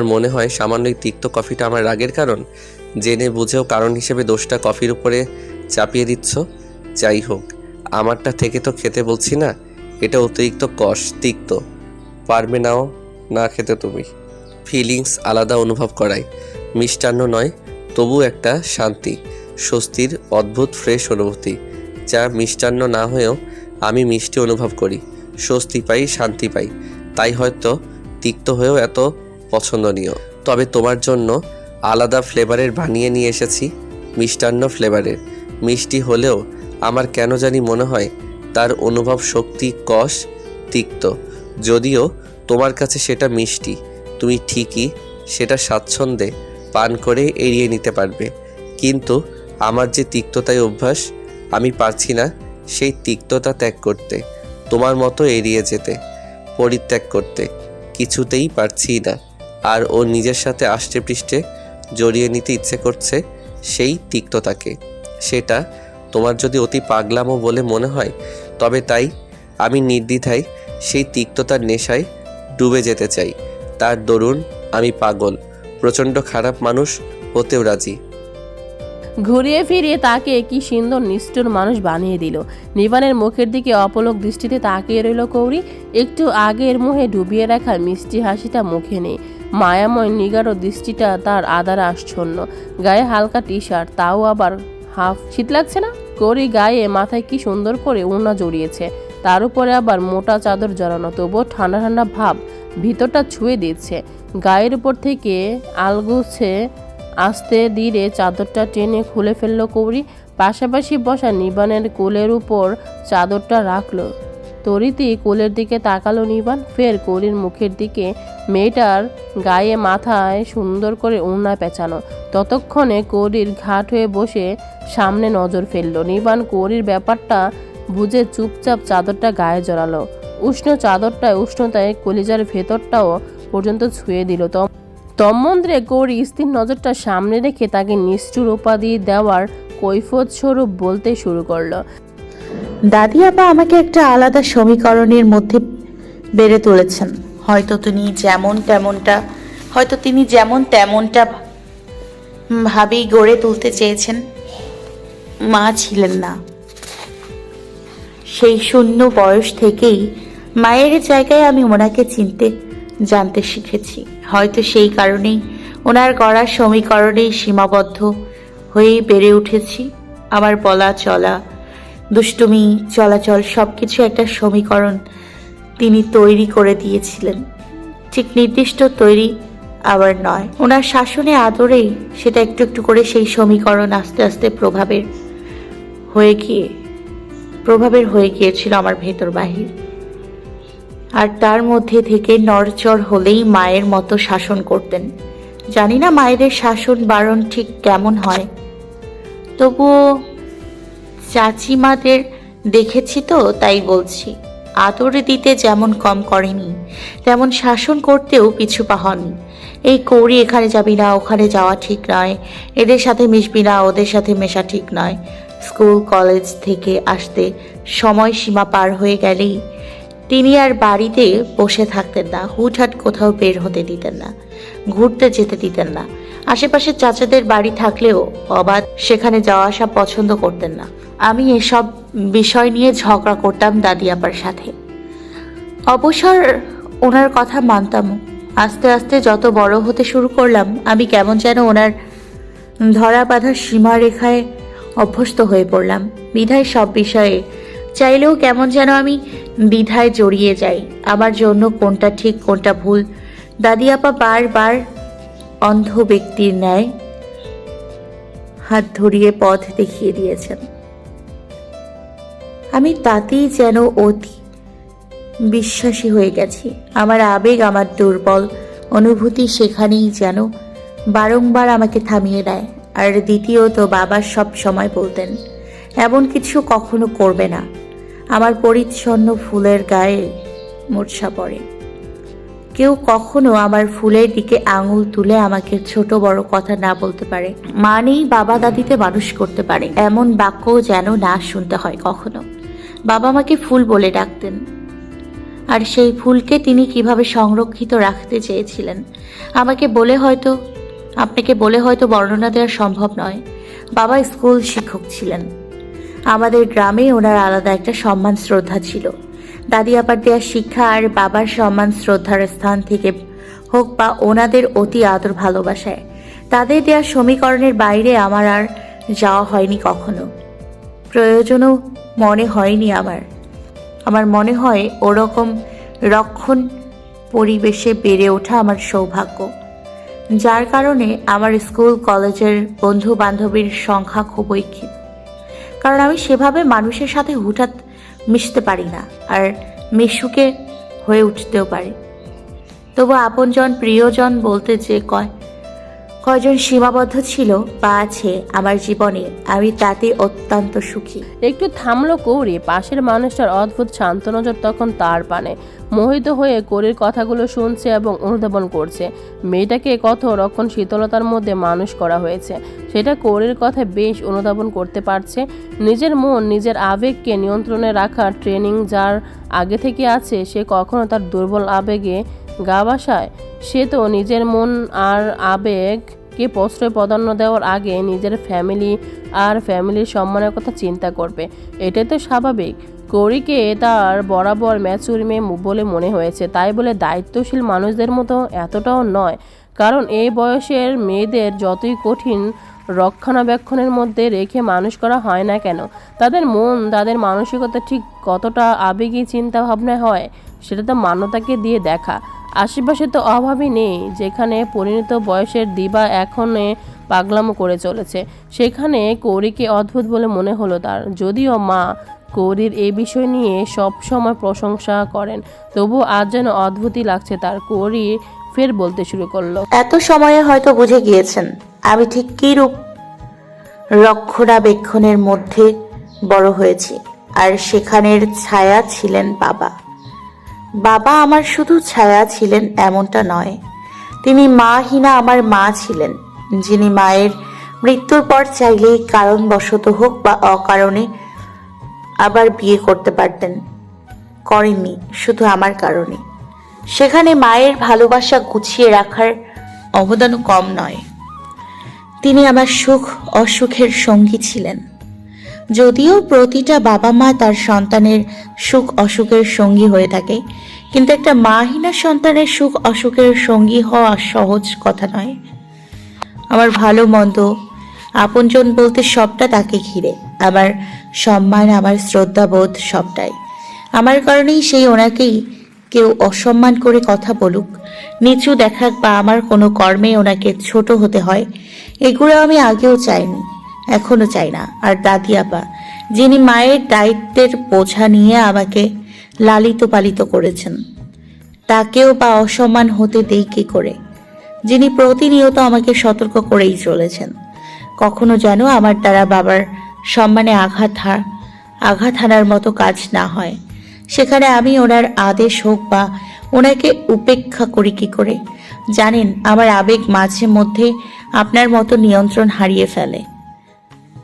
তোমার মনে হয় সামান্য তিক্ত কফিটা আমার রাগের কারণ। জেনে বুঝেও কারণ হিসেবে দোষটা কফির উপরে চাপিয়ে দিচ্ছ। যাই হোক, আমারটা থেকে তো খেতে বলছি না, এটা অতিরিক্ত কষ, তিক্ত। পারবে নাও না খেতে তুমি। ফিলিংস আলাদা অনুভব করায়। মিষ্টান্ন নয়, তবু একটা শান্তি, স্বস্তির, অদ্ভুত, ফ্রেশ অনুভূতি। যা মিষ্টান্ন না হয়েও আমি মিষ্টি অনুভব করি। স্বস্তি পাই, শান্তি পাই। তাই হয়তো তিক্ত হয়েও এত পছন্দনীয়। তবে তোমার জন্য আলাদা ফ্লেভারের বানিয়ে নিয়ে এসেছি, মিষ্টান্ন ফ্লেভারের। মিষ্টি হলেও আমার কেন জানি মনে হয় তার অনুভব শক্তি কষ, তিক্ত। যদিও তোমার কাছে সেটা মিষ্টি, তুমি ঠিকই সেটা স্বাচ্ছন্দ্যে পান করে এড়িয়ে নিতে পারবে। কিন্তু আমার যে তিক্ততায় অভ্যাস, আমি পারছি না সেই তিক্ততা ত্যাগ করতে, তোমার মতো এড়িয়ে যেতে, পরিত্যাগ করতে। কিছুতেই পারছি না। আর ও নিজের সাথে আষ্টে পৃষ্ঠে জড়িয়ে নিতে ইচ্ছে করছে সেই তিক্ততাকে। সেটা তোমার যদি অতি পাগলামো বলে মনে হয়, তবে তাই আমি নির্দ্বিধায় সেই তিক্ততার নেশায় ডুবে যেতে চাই। তার দরুন আমি পাগল, প্রচণ্ড খারাপ মানুষ হতেও রাজি। ঘুরিয়ে ফিরিয়ে তাকে কি সুন্দর, নিষ্ঠুর মানুষ বানিয়ে দিল। নিবানের মুখের দিকে অপলক দৃষ্টিতে তাকিয়ে রইল কৌরি। একটু আগের মুহে ডুবিয়ে রাখা মিষ্টি হাসিটা মুখে নেই। মায়াময় নিগারো দৃষ্টিটা তার আদার আশ্চন্য গায়ে হালকা টি শার্ট তাও আবার হাফ। শীত লাগছে না? কৌরি গায়ে মাথায় কি সুন্দর করে উড়না জড়িয়েছে। তার উপরে আবার মোটা চাদর জড়ানো, তবুও ঠান্ডা ঠান্ডা ভাব ভিতরটা ছুঁয়ে দিচ্ছে। গায়ের উপর থেকে আলগুছে আস্তে ধীরে চাদরটা টেনে খুলে ফেলল কৌরি পাশাপাশি বসা নিবানের কোলের উপর চাদরটা রাখল। তরিতি কোলের দিকে তাকালো নিবান, ফের কৌরির মুখের দিকে মেয়েটার গায়ে মাথায় সুন্দর করে উন্না পেঁচানো। ততক্ষণে কৌরির ঘাট হয়ে বসে সামনে নজর ফেলল। নিবান কৌরির ব্যাপারটা বুঝে চুপচাপ চাদরটা গায়ে জড়ালো। উষ্ণ চাদরটায় উষ্ণতায় কলিজার ভেতরটাও পর্যন্ত ছুঁয়ে দিল। তম তন্মন্ত্রে গৌরী স্থির নজরটা সামনে রেখে তাকে নিষ্ঠুর উপাধি দেওয়ার কৈফত স্বরূপ বলতে শুরু করল। দাদি আপা আমাকে একটা আলাদা সমীকরণের মধ্যে বেড়ে তুলেছেন। হয়তো তিনি যেমন তেমনটা, হয়তো তিনি যেমন তেমনটা ভাবেই গড়ে তুলতে চেয়েছেন। মা ছিলেন না। সেই শূন্য বয়স থেকেই মায়ের জায়গায় আমি ওনাকে চিনতে জানতে শিখেছি। হয়তো সেই কারণেই ওনার গড়া সমীকরণেই সীমাবদ্ধ হয়েই বেড়ে উঠেছি। আমার বলা চলা, দুষ্টুমি, চলাচল সব কিছু একটা সমীকরণ তিনি তৈরি করে দিয়েছিলেন। ঠিক নির্দিষ্ট তৈরি আবার নয়। ওনার শাসনে আদরেই সেটা একটু একটু করে সেই সমীকরণ আস্তে আস্তে প্রভাবের হয়ে গিয়ে, প্রভাবের হয়ে গিয়েছিল আমার ভেতর বাহির আর তার মধ্যে থেকে নড়চড় হলেই মায়ের মতো শাসন করতেন। জানি না মায়েদের শাসন বারণ ঠিক কেমন হয়। তবুও চাচিমাদের দেখেছি তো, তাই বলছি। আদর দিতে যেমন কম করেনি, তেমন শাসন করতেও পিছু পা হননি এই কৌরি এখানে যাবি না, ওখানে যাওয়া ঠিক নয়। এদের সাথে মিশবি না, ওদের সাথে মেশা ঠিক নয়। স্কুল, কলেজ থেকে আসতে সময় সীমা পার হয়ে গেলেই তিনি আর বাড়িতে বসে থাকতেন না, হুটহাট কোথাও বের হতে দিতেন না, ঘুরতে যেতে দিতেন না। আশেপাশে চাচাদের বাড়ি থাকলেও অবাধ সেখানে যাওয়া আসা পছন্দ করতেন না। আমি এসব বিষয় নিয়ে ঝগড়া করতাম দাদি আপার সাথে। অবসর ওনার কথা মানতাম। আস্তে আস্তে যত বড় হতে শুরু করলাম, আমি কেমন যেন ওনার ধরা বাঁধা সীমারেখায় অভ্যস্ত হয়ে পড়লাম। বিধায় সব বিষয়ে চাইলেও কেমন যেন আমি দ্বিধায় জড়িয়ে যাই। আমার জন্য কোনটা ঠিক, কোনটা ভুল? দাদি আপা বারবার অন্ধ ব্যক্তির ন্যায় হাত ধরিয়ে পথ দেখিয়ে দিয়েছেন। আমি তাতেই যেন অতি বিশ্বাসী হয়ে গেছি। আমার আবেগ আমার দুর্বল। অনুভূতি সেখানেই যেন বারংবার আমাকে থামিয়ে দেয়। আর দ্বিতীয়ত বাবা সব সময় বলতেন এমন কিছু কখনো করবে না। আমার পরিচ্ছন্ন ফুলের গায়ে মূর্ছা পড়ে। কেউ কখনো আমার ফুলের দিকে আঙুল তুলে আমাকে ছোট বড় কথা না বলতে পারে। মানেই বাবা দাদিতে মানুষ করতে পারে। এমন বাক্য যেন না শুনতে হয় কখনো। বাবা আমাকে ফুল বলে ডাকতেন। আর সেই ফুলকে তিনি কীভাবে সংরক্ষিত রাখতে চেয়েছিলেন, আমাকে বলে হয়তো, আপনাকে বলে হয়তো বর্ণনা দেওয়া সম্ভব নয়। বাবা স্কুল শিক্ষক ছিলেন। আমাদের গ্রামে ওনার আলাদা একটা সম্মান শ্রদ্ধা ছিল। দাদি আপার দেওয়া শিক্ষা আর বাবার সম্মান শ্রদ্ধার স্থান থেকে হোক বা ওনাদের অতি আদর ভালোবাসায়, তাদের দেওয়া সমীকরণের বাইরে আমার আর যাওয়া হয়নি কখনো। প্রয়োজনও মনে হয়নি আমার। আমার মনে হয় ওরকম রক্ষণ পরিবেশে বেড়ে ওঠা আমার সৌভাগ্য। যার কারণে আমার স্কুল, কলেজের বন্ধু বান্ধবীর সংখ্যা খুবই ক্ষীণ কারণ আমি সেভাবে মানুষের সাথে হঠাৎ মিশতে পারি না আর মিশুকে হয়ে উঠতেও পারি। তবু আপনজন, প্রিয়জন বলতে যে কয় কয়জন সীমাবদ্ধ ছিল বা আছে আমার জীবনে। আমি তাতে অত্যন্ত সুখী। একটু থামলো কৌরি পাশের মানুষটার অদ্ভুত শান্ত নজর তখন তার পানে। মোহিত হয়ে কৌরির কথাগুলো শুনছে এবং অনুধাবন করছে। মেয়েটাকে কত রক্ষণ শীতলতার মধ্যে মানুষ করা হয়েছে। সেটা কৌরির কথা বেশ অনুধাবন করতে পারছে। নিজের মন, নিজের আবেগকে নিয়ন্ত্রণে রাখার ট্রেনিং যার আগে থেকে আছে, সে কখনো তার দুর্বল আবেগে গা বাসায়, সে তো নিজের মন আর আবেগকে প্রশ্রয় প্রাধান্য দেওয়ার আগে নিজের ফ্যামিলি আর ফ্যামিলির সম্মানের কথা চিন্তা করবে। এটাই তো স্বাভাবিক। কৌরিকে তার বরাবর ম্যাচুর মেয়ে বলে মনে হয়েছে। তাই বলে দায়িত্বশীল মানুষদের মতো এতটাও নয়। কারণ এই বয়সের মেয়েদের যতই কঠিন রক্ষণাবেক্ষণের মধ্যে রেখে মানুষ করা হয় না কেন, তাদের মন, তাদের মানসিকতা ঠিক কতটা আবেগী চিন্তা ভাবনা হয়, সেটা তো মান্যতাকে দিয়ে দেখা। আশেপাশে তো অভাবই নেই, যেখানে পরিণত বয়সের দিবা এখনে পাগলামো করে চলেছে। সেখানে কৌরিকে অদ্ভুত বলে মনে হলো তার। যদিও মা কৌরির এই বিষয় নিয়ে সব সময় প্রশংসা করেন। তবু আজ যেন অদ্ভুতই লাগছে তার কৌরি ফের বলতে শুরু করল। এত সময়ে হয়তো বুঝে গিয়েছেন আমি ঠিক কী রূপ রক্ষণাবেক্ষণের মধ্যে বড় হয়েছি, আর সেখানের ছায়া ছিলেন বাবা। বাবা আমার শুধু ছায়া ছিলেন এমনটা নয়, তিনি মাহীনা আমার মা ছিলেন, যিনি মায়ের মৃত্যুর পর চাইলেই কারণবশত হোক বা অকারণে আবার বিয়ে করতে পারতেন। করেননি, শুধু আমার কারণে। সেখানে মায়ের ভালোবাসা গুছিয়ে রাখার অবদানও কম নয়। তিনি আমার সুখ, অসুখের সঙ্গী ছিলেন। যদিও প্রতিটা বাবা মা তার সন্তানের সুখ, অসুখের সঙ্গী হয়ে থাকে, কিন্তু একটা মাহিনা সন্তানের সুখ, অসুখের সঙ্গী হওয়া সহজ কথা নয়। আমার ভালো মন্দ, আপনজন বলতে সবটা তাকে ঘিরে। আমার সম্মান আমার শ্রদ্ধাবোধ সবটাই। আমার কারণেই সেই ওনাকেই কেউ অসম্মান করে কথা বলুক। নিচু দেখাক বা আমার কোনো কর্মে ওনাকে ছোট হতে হয়, এগুলো আমি আগেও চাইনি এখনও চাই না। আর দাদি আপা, যিনি মায়ের দায়িত্বের বোঝা নিয়ে আমাকে লালিত পালিত করেছেন, তাকেও বা অসম্মান হতে দেই কি করে? যিনি প্রতিনিয়ত আমাকে সতর্ক করেই চলেছেন, কখনো যেন আমার দ্বারা বাবার সম্মানে আঘাত আঘাত হানার মতো কাজ না হয়। সেখানে আমি ওনার আদেশ হোক বা ওনাকে উপেক্ষা করি কি করে, জানেন আমার আবেগ মাঝে মধ্যে আপনার মতো নিয়ন্ত্রণ হারিয়ে ফেলে।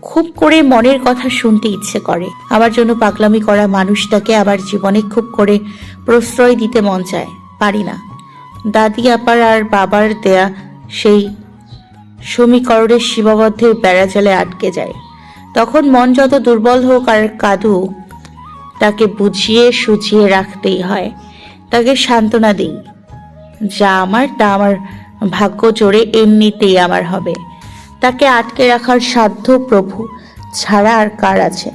খুব করে মনের কথা শুনতে ইচ্ছে করে। আমার জন্য পাগলামি করা মানুষটাকে আবার জীবনে খুব করে প্রশ্রয় দিতে মন চায়। পারি না। দাদি, আপার আর বাবার দেয়া সেই সমীকরণের সীমাবদ্ধের বেড়াজালে আটকে যায়। তখন মন যত দুর্বল হোক আর কাঁদুক তাকে বুঝিয়ে সুঝিয়ে রাখতেই হয়। তাকে সান্ত্বনা দিই, যা আমার, তা আমার ভাগ্য জোরে এমনিতেই আমার হবে। তাকে আটকে রাখার সাধ্য প্রভু, ছাড়া আর কার আছে?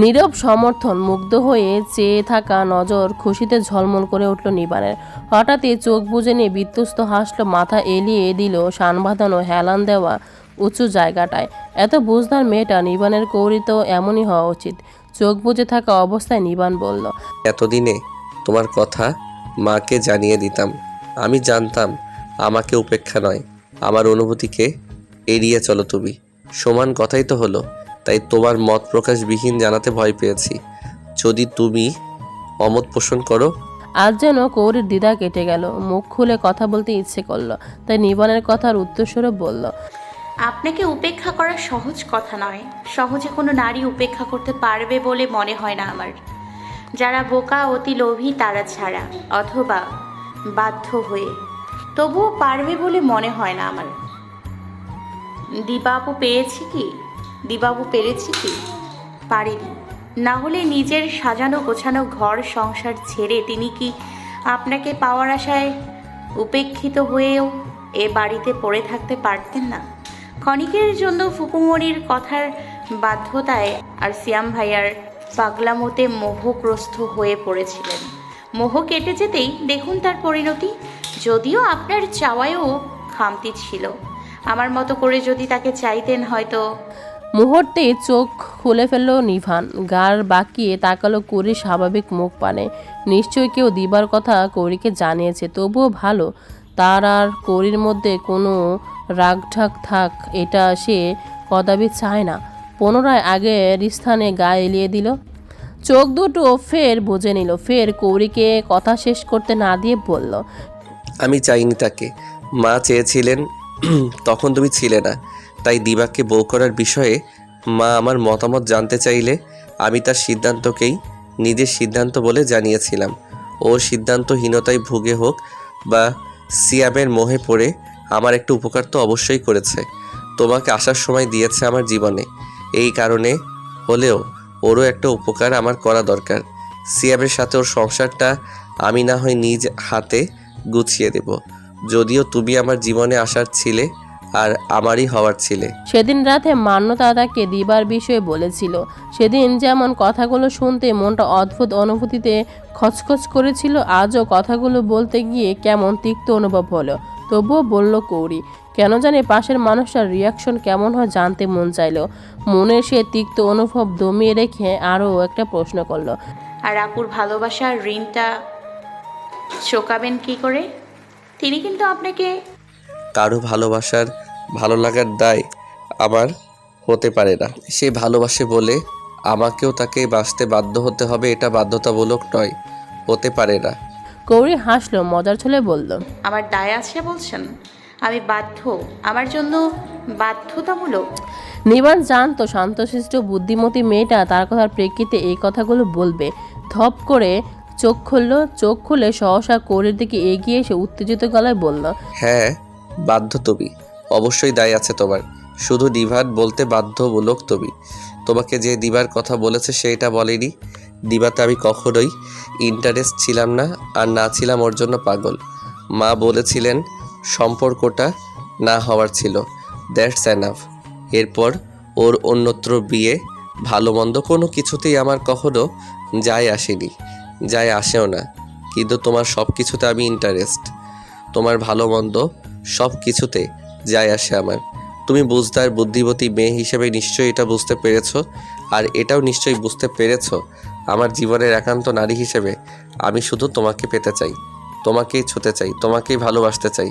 নীরব সমর্থন মুগ্ধ হয়ে চেয়ে থাকা নজর খুশিতে ঝলমল করে উঠল নিবানের হঠাৎই চোখ বুজে নিয়ে বিধ্বস্ত হাসলো, মাথা এলিয়ে দিল সান বাঁধানো হেলান দেওয়া উঁচু জায়গাটায়। এত বুঝদার মেয়েটা নিবানের কৌরি তো এমনই হওয়া উচিত। চোখ বুজে থাকা অবস্থায় নিবান বলল এতদিনে তোমার কথা মাকে জানিয়ে দিতাম। আমি জানতাম আমাকে উপেক্ষা নয়। আমার অনুভূতিকে এড়িয়ে চলো তুমি। সমান কথাই তো হলো। তাই তোমার মত প্রকাশবিহীন জানাতে ভয় পেয়েছি। যদি তুমি অমত পোষণ করো? আজ যেন কৌরির দ্বিধা কেটে গেল। মুখ খুলে কথা বলতে ইচ্ছে করল। তাই নিবানের কথার উত্তরস্বরূপ বলল আপনাকে উপেক্ষা করা সহজ কথা নয়। সহজে কোনো নারী উপেক্ষা করতে পারবে বলে মনে হয় না আমার। যারা বোকা, অতি লোভী, তারা ছাড়া, অথবা বাধ্য হয়ে। তবুও পারবে বলে মনে হয় না আমার। দিবাবু পেয়েছি কি? দিবাবু পেরেছি কি? পারেনি। না হলে নিজের সাজানো গোছানো ঘর সংসার ছেড়ে তিনি কি আপনাকে পাওয়ার আশায় উপেক্ষিত হয়েও এ বাড়িতে পড়ে থাকতে পারতেন না? ক্ষণিকের জন্য ফুকুমরির কথার বাধ্যতায় আর সিয়াম ভাইয়ার পাগলামোতে মোহগ্রস্ত হয়ে পড়েছিলেন। মোহ কেটে যেতেই দেখুন তার পরিণতি। যদিও আপনার চাওয়ায়ও খামতি ছিল। আমার মতো করে যদি তাকে চাইতেন হয়তো। মুহূর্তে চোখ খুলে ফেলল নিভান। গার বাকিয়ে তাকালো করি স্বাভাবিক মুখ পানে। নিশ্চয়ই কেউ দিবার কথা কৌরিকে জানিয়েছে, তবুও ভালো। তার আর কৌরির মধ্যে কোনো রাগঢাক থাক, এটা সে কদাপি চায় না। পুনরায় আগের স্থানে গা এলিয়ে দিল। চোখ দুটো ফের বুঝে নিল। ফের কৌরিকে কথা শেষ করতে না দিয়ে বলল, আমি চাইনি তাকে। মা চেয়েছিলেন, তখন তুমি ছিলে না। তাই দিবাকে বউ করার বিষয়ে মা আমার মতামত জানতে চাইলে আমি তার সিদ্ধান্তকেই নিজের সিদ্ধান্ত বলে জানিয়েছিলাম। ও সিদ্ধান্তহীনতায় ভুগে হোক বা সিয়ামের মোহে পড়ে আমার একটু উপকার তো অবশ্যই করেছে। তোমাকে আসার সময় দিয়েছে আমার জীবনে। এই কারণে হলেও ওরও একটা উপকার আমার করা দরকার। সিয়ামের সাথে ওর সংসারটা আমি না হয় নিজ হাতে গুছিয়ে দেব। যদিও তুমি আমার জীবনে আসার ছিলে আর আমারই হওয়ার ছিলে। সেদিন রাতে মান্যতা তাকে দিবার বিষয়ে বলেছিল। সেদিন যেমন কথাগুলো শুনতে মনটা অদ্ভুত অনুভূতিতে খচখচ করেছিল, আজও কথাগুলো বলতে গিয়ে কেমন তিক্ত অনুভব হলো। তবুও বলল কৌরি কেন জানি পাশের মানুষটার রিয়াকশন কেমন হয় জানতে মন চাইলো। মনের সে তিক্ত অনুভব দমিয়ে রেখে আরও একটা প্রশ্ন করল আর আপুর ভালোবাসার ঋণটা চোকাবেন কি করে? তিনি কিন্তু আপনাকে কারও ভালোবাসার ভালো লাগার দায় আমার হতে পারে না। সে ভালোবাসে বলে আমাকেও তাকে বাঁচতে বাধ্য হতে হবে এটা বাধ্যতামূলক নয় হতে পারে না। কৌরি হাসলো মজার ছলে বলল আমার দায় আছে বলছেন। আমি বাধ্য। আমার জন্য বাধ্যতামূলক। নিবান জানতো শান্তশিষ্ট বুদ্ধিমতী মেয়েটা তার কথার প্রেক্ষিতে এই কথাগুলো বলবে। ধপ করে চোখ খুললো চোখ খুলে সহসা কৌরের দিকে এগিয়ে এসে উত্তেজিত গলায় বলল হ্যাঁ বাধ্য তুমি। অবশ্যই দায় আছে তোমার। শুধু ডিভার বলতে বাধ্যমূলক তুমি। তোমাকে যে দিবার কথা বলেছে সেটা বলেনি। দিবাতে আমি কখনোই ইন্টারেস্ট ছিলাম না আর না ছিলাম ওর জন্য পাগল। মা বলেছিলেন, সম্পর্কটা না হওয়ার ছিল। দ্যাটস অ্যানাফ এরপর ওর অন্যত্র বিয়ে ভালো মন্দ কোনো কিছুতেই আমার কখনো যায় আসেনি। যায় আসেও না। কিন্তু তোমার সব কিছুতে আমি ইন্টারেস্ট তোমার ভালো মন্দ সব কিছুতে যায় আসে আমার। তুমি বুঝদার, বুদ্ধিমতী মেয়ে হিসেবে নিশ্চয়ই এটা বুঝতে পেরেছ। আর এটাও নিশ্চয়ই বুঝতে পেরেছ আমার জীবনের একান্ত নারী হিসেবে আমি শুধু তোমাকে পেতে চাই, তোমাকেই ছুতে চাই, তোমাকেই ভালোবাসতে চাই।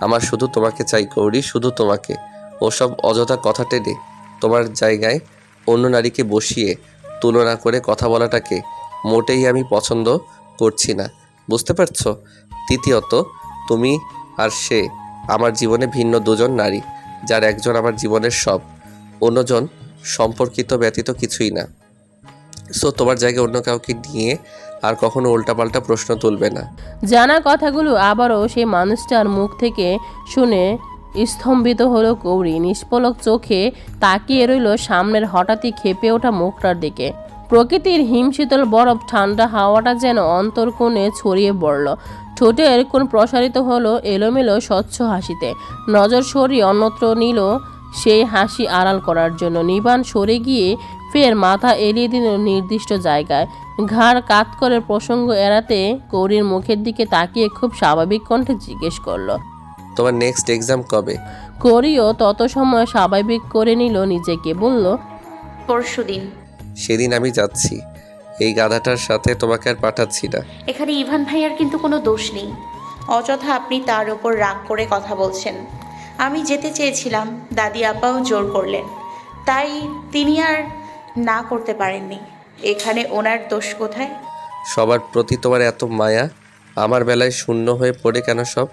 আমার শুধু তোমাকে চাই কৌরি শুধু তোমাকে। ওসব অযথা কথা টেনে তোমার জায়গায় অন্য নারীকে বসিয়ে তুলনা করে কথা বলাটাকে মোটেই আমি পছন্দ করছি না। বুঝতে পারছ? তৃতীয়ত, তুমি আর সে আমার জীবনে ভিন্ন দুজন নারী, যার একজন আমার জীবনের সব, অন্যজন সম্পর্কিত ব্যতীত কিছুই না। সো তোমার জায়গায় অন্য কাউকে নিয়ে আর কখনো উল্টাপাল্টা প্রশ্ন তুলবে না। জানা কথাগুলো আবারও সেই মানুষটার মুখ থেকে শুনে স্তম্ভিত হলো কৌরি। নিষ্পলক চোখে তাকিয়ে রইল সামনের হঠাৎই খেপে ওঠা মুখটার দিকে। প্রকৃতির হিমশীতল বরফ ঠান্ডা হাওয়াটা যেন অন্তর্কোণে ছড়িয়ে পড়ল। ঠোঁটের কোণ প্রসারিত হলো এলোমেলো স্বচ্ছ হাসিতে। নজর সরিয়ে অন্যত্র নিল সেই হাসি আড়াল করার জন্য। নিবান সরে গিয়ে ফের মাথা এড়িয়ে দিল নির্দিষ্ট জায়গায়। ঘাড় কাত করে প্রসঙ্গ এড়াতে কৌরির মুখের দিকে তাকিয়ে খুব স্বাভাবিক কণ্ঠে জিজ্ঞেস করল তোমার নেক্সট এক্সাম কবে? করিও তত সময় স্বাভাবিক করে নিল নিজেকে বলল পরশু দিন সেদিন আমি যাচ্ছি। এই গাধাটার সাথে তোমাকে আর পাঠাচ্ছি না। এখানে ইভান ভাইয়ার কিন্তু কোনো দোষ নেই। অযথা আপনি তার ওপর রাগ করে কথা বলছেন। আমি যেতে চেয়েছিলাম দাদি আপাও জোর করলেন। তাই তিনি আর না করতে পারেননি। এখানে ওনার দোষ কোথায়? সবার প্রতি তোমার এত মায়া আমার বেলায় শূন্য হয়ে পড়ে কেন সব?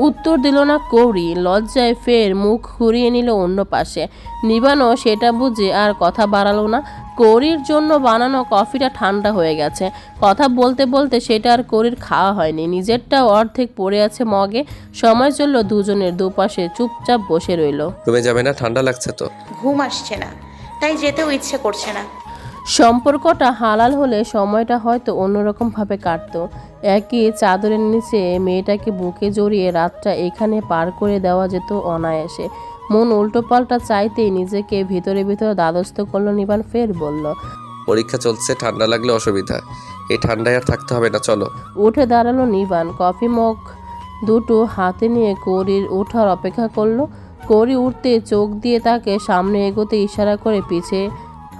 উত্তর দিল না কৌরি লজ্জায় ফের মুখ ঘুরিয়ে নিল অন্য পাশে। নিবানো সেটা বুঝে আর কথা বাড়ালো না। করির জন্য বানানো কফিটা ঠান্ডা হয়ে গেছে। কথা বলতে বলতে সেটা আর করির খাওয়া হয়নি। নিজেরটাও অর্ধেক পড়ে আছে মগে। সময় চলল দুজনের দুপাশে চুপচাপ বসে রইল। রুমে যাবে না? ঠান্ডা লাগছে তো। ঘুম আসছে না। তাই যেতেও ইচ্ছে করছে না। সম্পর্কটা হালাল হলে সময়টা হয়তো অন্যরকমভাবে কাটতো। একই চাদরের নিচে মেয়েটাকে বুকে জড়িয়ে রাতটা এখানে পার করে দেওয়া যেত অনায়াসে। মন উল্টোপাল্টা চাইতেই নিজেকে ভিতরে ভিতরে দ্বাদস্থ করল নিবান ফের বলল পরীক্ষা চলছে ঠান্ডা লাগলে অসুবিধা। এই ঠান্ডায় আর থাকতে হবে না চলো। উঠে দাঁড়াল নিবান কফি মগ দুটো হাতে নিয়ে কৌরির ওঠার অপেক্ষা করল। কৌরি উঠতে চোখ দিয়ে তাকে সামনে এগোতে ইশারা করে পিছে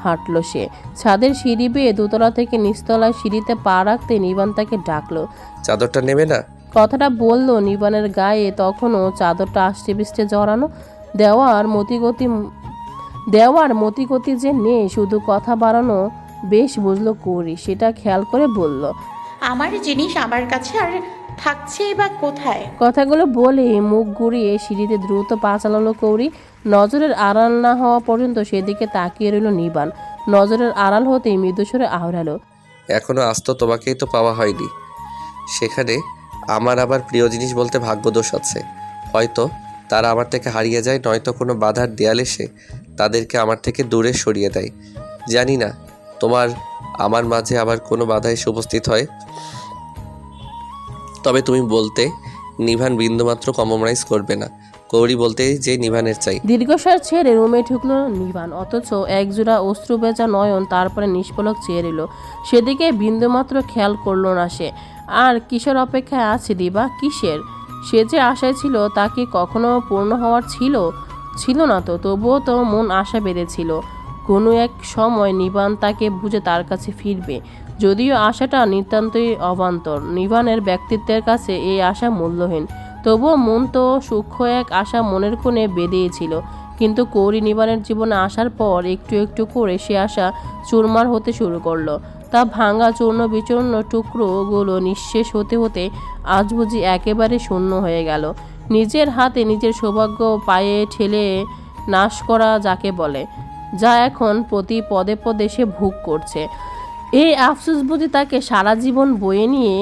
হাঁটলো সে। ছাদের সিঁড়ি বেয়ে দোতলা থেকে নিচতলায় সিঁড়িতে পা রাখতে নিবান তাকে ডাকলো। চাদরটা নেবে না? কথাটা বলল নিবানের গায়ে তখনও চাদরটা আষ্টে পিষ্টে জড়ানো। দেওয়ার মতিগতি দেওয়ার মতিগতি যে নেই শুধু কথা বাড়ানো বেশ বুঝলো কৌরি সেটা খেয়াল করে বলল আমার জিনিস আমার কাছে আর থাকছে বা কোথায়? কথাগুলো বলে মুখ ঘুরিয়ে সিঁড়িতে দ্রুত পা চালালো কৌরি। নজরের আড়াল না হওয়া পর্যন্ত সেদিকে তাকিয়ে রইল নিবান নজরের আড়াল হতেই মৃদুস্বরে আহরালো এখনও আস্ত তোমাকেই তো পাওয়া হয়নি। সেখানে আমার আবার প্রিয় জিনিস বলতে ভাগ্যদোষ আছে। হয়তো তারা আমার থেকে হারিয়ে যায় নয়তো কোনো বাধার দেয়াল এসে তাদেরকে আমার থেকে দূরে সরিয়ে দেয়। জানি না তোমার আমার মাঝে আবার কোনো বাধা এসে উপস্থিত হয়? তবে তুমি বলতে নিভান বিন্দুমাত্র কম্প্রোমাইজ করবে না। কৌরি বলতে যে নিভানের চাই। দীর্ঘশ্বাস ছেড়ে রুমে ঢুকলো নিভান, অথচ একজোড়া অশ্রু বেচা নয়ন তারপরে নিষ্পলক চেয়ে রইল। সেদিকে বিন্দুমাত্র খেয়াল করল না সে। আর কিসের অপেক্ষায় আছে দিবা? কিসের? সে যে আশায় ছিল তা কি কখনো পূর্ণ হওয়ার ছিল? ছিল না তো, তবুও তো মন আশা বেঁধেছিল। কোনো এক সময় নিবান তাকে বুঝে তার কাছে ফিরবে। যদিও আশাটা নিতান্তই অবান্তর। নিবানের ব্যক্তিত্বের কাছে এই আশা মূল্যহীন। তবুও মন তো সূক্ষ্ম এক আশা মনের কোণে বেঁধেছিল। কিন্তু কৌরি নিবানের জীবনে আসার পর একটু একটু করে সে আশা চুরমার হতে শুরু করল। তা ভাঙা চূর্ণ বিচূর্ণ টুকরোগুলো নিঃশেষ হতে হতে আজ বুঝি একেবারে শূন্য হয়ে গেল। নিজের হাতে নিজের সৌভাগ্য পায়ে ঠেলে নাশ করা যাকে বলে, যা এখন প্রতি পদে পদে সে ভোগ করছে। এই আফসোস বুঝি তাকে সারা জীবন বয়ে নিয়ে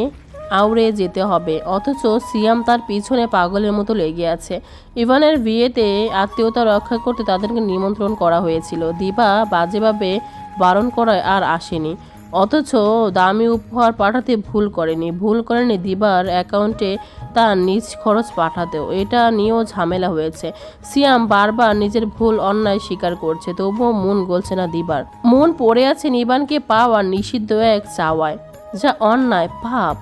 আউড়ে যেতে হবে। অথচ সিয়াম তার পিছনে পাগলের মতো লেগে আছে। ইভানের বিয়েতে আত্মীয়তা রক্ষা করতে তাদেরকে নিমন্ত্রণ করা হয়েছিল। দিবা বাজেভাবে বারণ করায় আর আসেনি। অথচ দামি উপহার পাঠাতে ভুল করেনি। ভুল করেনি দিবার অ্যাকাউন্টে তার নিজ খরচ পাঠাতেও। এটা নিয়েও ঝামেলা হয়েছে। সিয়াম বারবার নিজের ভুল অন্যায় স্বীকার করছে, তবুও মন গলছে না দিবার। মন পড়ে আছে নিবানকে পাওয়ার নিষিদ্ধ এক চাওয়ায়, যা অন্যায়, পাপ।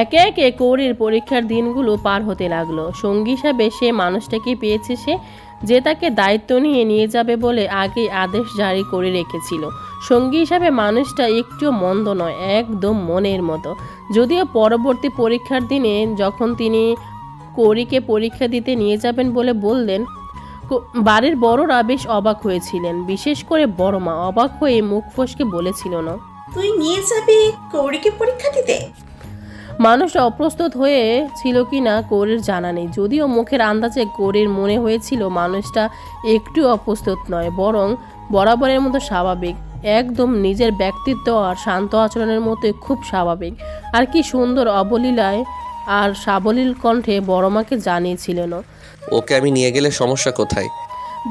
একে একে কৌরির পরীক্ষার দিনগুলো পার হতে লাগল। সঙ্গী হিসাবে সে মানুষটাকে পেয়েছে সে যে তাকে দায়িত্ব নিয়ে নিয়ে যাবে বলে আগে আদেশ জারি করে রেখেছিল। সঙ্গী হিসাবে মানুষটা একটুও মন্দ নয়, একদম মনের মতো। যদিও পরবর্তী পরীক্ষার দিনে যখন তিনি কৌরিকে পরীক্ষা দিতে নিয়ে যাবেন বলে বললেন বাড়ির বড়রা বেশ অবাক হয়েছিলেন। বিশেষ করে বড় মা অবাক হয়ে মুখ ফসকে বলেছিল, না। তুই নিয়ে যাবি কৌরিকে পরীক্ষা দিতে? মানুষ অপ্রস্তুত হয়ে ছিল কি না কৌরের জানা নেই। যদিও মুখের আন্দাজে কৌরের মনে হয়েছিল মানুষটা একটু অপ্রস্তুত নয় বরং বরাবরের মতো স্বাভাবিক। একদম নিজের ব্যক্তিত্ব আর শান্ত আচরণের মতো খুব স্বাভাবিক। আর কি সুন্দর অবলীলায় আর সাবলীল কণ্ঠে বড়মাকে জানিয়েছিলেন ওকে আমি নিয়ে গেলে সমস্যা কোথায়?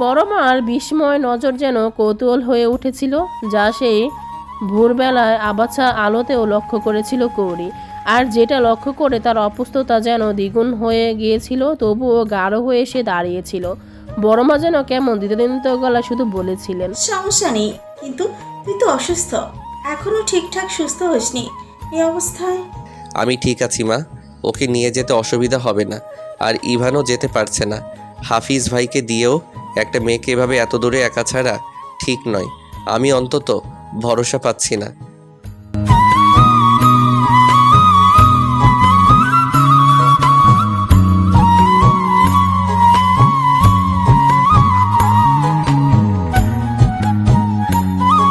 বড় মার বিস্ময় নজর যেন কৌতূহল হয়ে উঠেছিল যা সেই ভোরবেলায় আবাছা আলোতেও লক্ষ্য করেছিল কৌরি। আর যেটা লক্ষ্য করে তার অপুস্ততা যেন দ্বিগুণ হয়ে গিয়েছিল তবুও গাঢ় হয়ে সে দাঁড়িয়েছিল। বড় মা যেন কেমন দ্বিতীয় গলা শুধু বলেছিলেন। সমস্যা নেই কিন্তু তুই তো অসুস্থ। এখনও ঠিকঠাক সুস্থ হসনি। এই অবস্থায়? আমি ঠিক আছি মা। ওকে নিয়ে যেতে অসুবিধা হবে না আর ইভানও যেতে পারছে না। হাফিজ ভাইকে দিয়েও একটা মেয়েকে এভাবে এত দূরে একা ছাড়া ঠিক নয়। আমি অন্তত ভরসা পাচ্ছি না।